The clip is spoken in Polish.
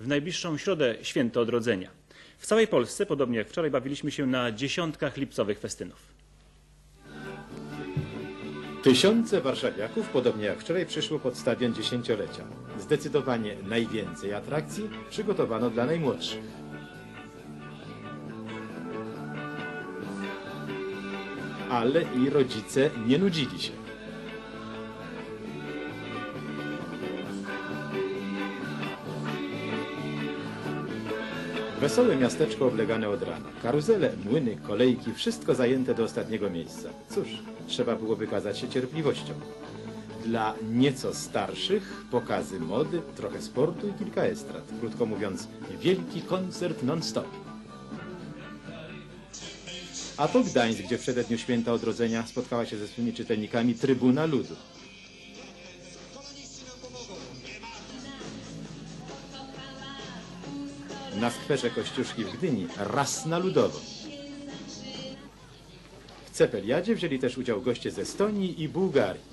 W najbliższą środę święto odrodzenia. W całej Polsce, podobnie jak wczoraj, bawiliśmy się na dziesiątkach lipcowych festynów. Tysiące warszawiaków, podobnie jak wczoraj, przyszło pod stadion dziesięciolecia. Zdecydowanie najwięcej atrakcji przygotowano dla najmłodszych. Ale i rodzice nie nudzili się. Wesołe miasteczko oblegane od rana. Karuzele, młyny, kolejki, wszystko zajęte do ostatniego miejsca. Cóż, trzeba było wykazać się cierpliwością. Dla nieco starszych pokazy mody, trochę sportu i kilka estrad. Krótko mówiąc, wielki koncert non-stop. A to Gdańsk, gdzie w przededniu święta odrodzenia spotkała się ze swymi czytelnikami Trybuna Ludu. Na skwerze Kościuszki w Gdyni raz na ludowo. W Cepeliadzie wzięli też udział goście z Estonii i Bułgarii.